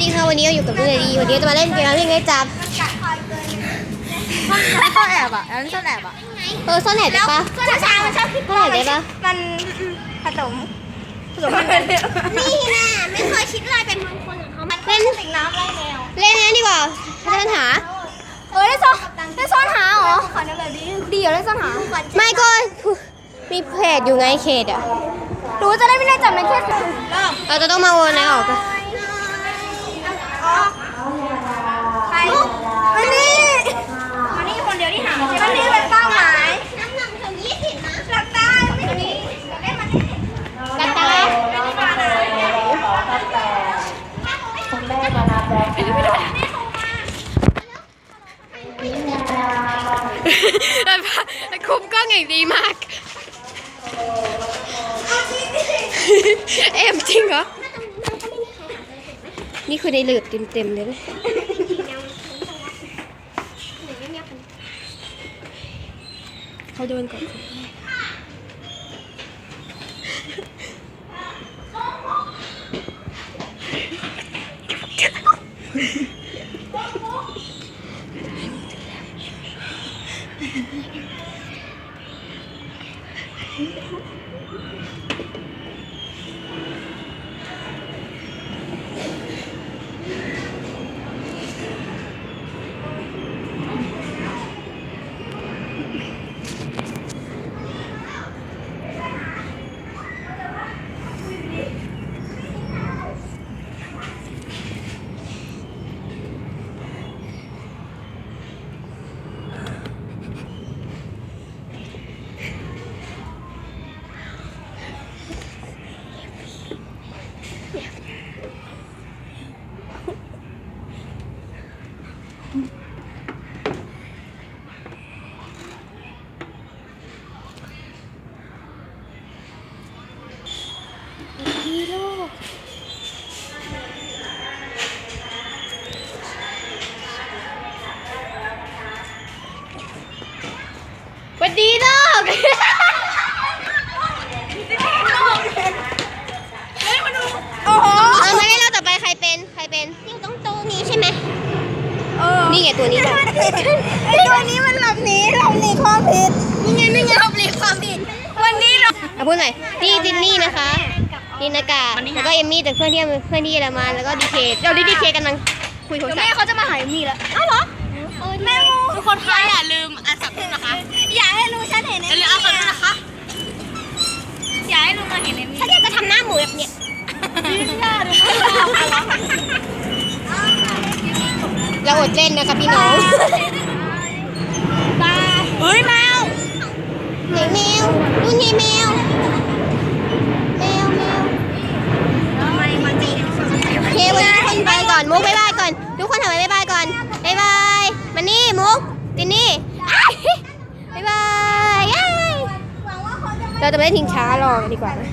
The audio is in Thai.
ดีค่ะวันนี้เราอยู่กับพี่นาดีวันนี้จะมาเล่นเกมเล่นไงจับซ่อนแอบอะอันนั้นซ่อนแอบอะเออซ่อนแอบได้ปะก็ช้างมันชอบคิดซ่อนแอบได้ปะมันผสมผสมกันนี่นะไม่เคยคิดอะไรเป็นมงคลของเขาเล่นสิ่งน้ำไล่แมวเล่นนั้นดีกว่าถ้าจะปัญหาเออได้ซ่อนได้ซ่อนหาเหรอขอน้ำแบบดีดีเหรอได้ซ่อนหาไม่ก็มีเพจอยู่ไงเขตอะดูจะได้ไม่ได้จับในแค่เริ่มเราจะต้องมาวนไหนออกปะ ใครมันนี่มันนี่คนเดียวที่หามันนี่เป็นเป้าหมายน้ำหนักถึงยี่สิบนะหลับตาไม่ถึงนี้ได้มันนี่กระตาคุมกล้องอย่างดีมาก เอ็มจริงเหรอ นี่คือในเลือบเต็มๆเลยเขาโดนก่อน ฮีโร่สวัสดีโลกโอ้โหเอามาเล่นเราต่อไปใครเป็น ใครเป็นอยู่ตรงตู้นี้ใช่ไหมนี่ไงตัวนี้จ้ะไอตัวนี้มันหลบหนีหลบหนีความผิดนี่ไงนี่ไงหลบหนีความผิด วันนี้เรา เอาพูดหน่อยนี่จินนี่นะคะ นี่นากาแล้วก็เอมมี่แต่เพื่อนที่เพื่อนที่เยอรมันแล้วก็ดีเคเดี๋ยวดีเคกำลังคุยโทรเดี๋ยวศัพแม่ท์เขาจะมาหายมีแล้วอ้าวเหรอแม่งูทุกคนคะอย่าลืมอันสับนะคะ อย่าให้รู้ฉันเห็นอย่าลืมเอาคนนะคะ อย่าให้รู้มาเห็นในนี้ฉันอยากจะทำหน้าหมูแบบเนี้ยอย่าดูไม่ได้เราอดเล่นนะคะพี่น้องบายเฮ้ยแมวไหนแมวนู่นไงแมวแมวแมว ทำไมมันจี โอเควันนี้ทุกคนไปก่ อนมุกบ๊ายบายก่อน ทุกคนทำไมบ๊ายบายก่อนบ๊ายบายมานี่มุกจินนี่อ้ายบ๊ายบายย้ายหวังว่าเขาจะเราจะไม่ทิ้งช้ารอกันดีกว่านะ